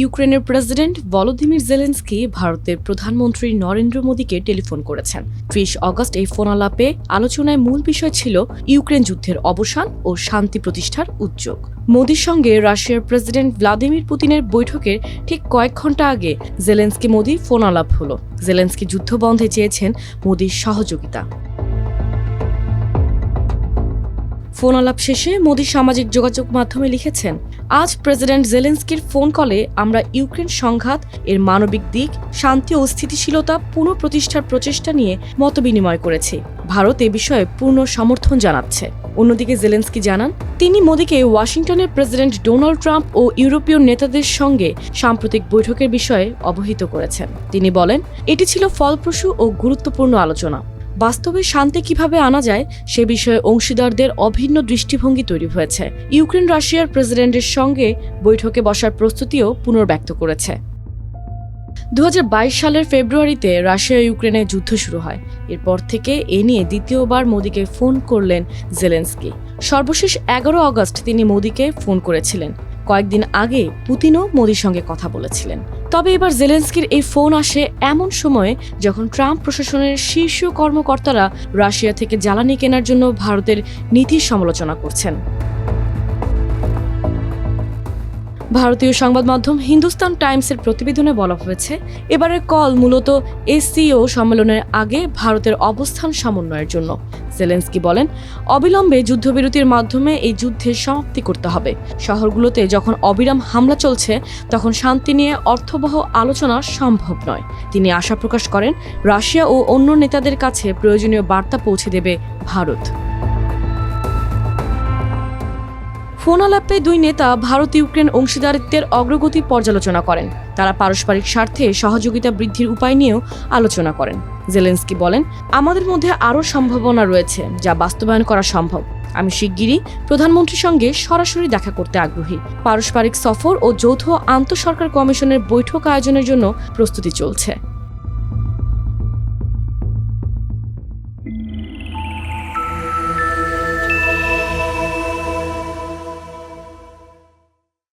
ইউক্রেনের president Volodymyr Zelensky ভারতের প্রধানমন্ত্রী নরেন্দ্র মোদীকে টেলিফোন করেছেন। ত্রিশ অগস্ট এই ফোন আলাপে আলোচনায় মূল বিষয় ছিল ইউক্রেন যুদ্ধের অবসান ও শান্তি প্রতিষ্ঠার উদ্যোগ। মোদীর সঙ্গে রাশিয়ার প্রেসিডেন্ট ভ্লাদিমির পুতিনের বৈঠকের ঠিক কয়েক ঘণ্টা আগে জেলেন্সকি মোদী ফোন আলাপ হলো। জেলেন্সকি যুদ্ধ বন্ধে চেয়েছেন মোদীর সহযোগিতা। ফোন আলাপ শেষে মোদী সামাজিক যোগাযোগ মাধ্যমে লিখেছেন, আজ প্রেসিডেন্ট জেলেন্সকির ফোন কলে আমরা ইউক্রেন সংঘাত, এর মানবিক দিক, শান্তি ও স্থিতিশীলতা, পুনঃপ্রতিষ্ঠার প্রচেষ্টা নিয়ে মতবিনিময় করেছি। ভারত এ বিষয়ে পূর্ণ সমর্থন জানাচ্ছে। অন্যদিকে জেলেন্সকি জানান, তিনি মোদীকে ওয়াশিংটনের প্রেসিডেন্ট ডোনাল্ড ট্রাম্প ও ইউরোপীয় নেতাদের সঙ্গে সাম্প্রতিক বৈঠকের বিষয়ে অবহিত করেছেন। তিনি বলেন, এটি ছিল ফলপ্রসূ ও গুরুত্বপূর্ণ আলোচনা। বাস্তবে শান্তি কীভাবে আনা যায়, সে বিষয়ে অংশীদারদের অভিন্ন দৃষ্টিভঙ্গি তৈরি হয়েছে। ইউক্রেন রাশিয়ার প্রেসিডেন্টের সঙ্গে বৈঠকে বসার প্রস্তুতিও পুনর্ব্যক্ত করেছে। দু হাজার বাইশ সালের ফেব্রুয়ারিতে রাশিয়া ইউক্রেনে যুদ্ধ শুরু হয়। এরপর থেকে এ নিয়ে দ্বিতীয়বার মোদীকে ফোন করলেন জেলেন্সকি। সর্বশেষ এগারো আগস্ট তিনি মোদীকে ফোন করেছিলেন। কয়েকদিন আগে পুতিনও মোদীর সঙ্গে কথা বলেছিলেন। তবে এবার জেলেন্সকির এই ফোন আসে এমন সময়ে যখন ট্রাম্প প্রশাসনের শীর্ষ কর্মকর্তারা রাশিয়া থেকে জ্বালানি কেনার জন্য ভারতের নীতির সমালোচনা করছেন। ভারতীয় সংবাদ মাধ্যম হিন্দুস্তান টাইমসের প্রতিবেদনে বলা হয়েছে, এবারের কল মূলত এসসিও সম্মেলনের আগে ভারতের অবস্থান সমন্বয়ের জন্য। জেলেন্সকি বলেন, অবিলম্বে যুদ্ধবিরতির মাধ্যমে এই যুদ্ধের সমাপ্তি করতে হবে। শহরগুলোতে যখন অবিরাম হামলা চলছে, তখন শান্তি নিয়ে অর্থবহ আলোচনা সম্ভব নয়। তিনি আশা প্রকাশ করেন, রাশিয়া ও অন্য নেতাদের কাছে প্রয়োজনীয় বার্তা পৌঁছে দেবে ভারত। ফোন আলাপে দুই নেতা ভারত ইউক্রেন অংশীদারিত্বের অগ্রগতি পর্যালোচনা করেন। তারা পারস্পরিক স্বার্থে সহযোগিতা বৃদ্ধির উপায় নিয়েও আলোচনা করেন। জেলেন্সকি বলেন, আমাদের মধ্যে আরও সম্ভাবনা রয়েছে যা বাস্তবায়ন করা সম্ভব। আমি শিগগিরই প্রধানমন্ত্রীর সঙ্গে সরাসরি দেখা করতে আগ্রহী। পারস্পরিক সফর ও যৌথ আন্তঃসরকার কমিশনের বৈঠক আয়োজনের জন্য প্রস্তুতি চলছে।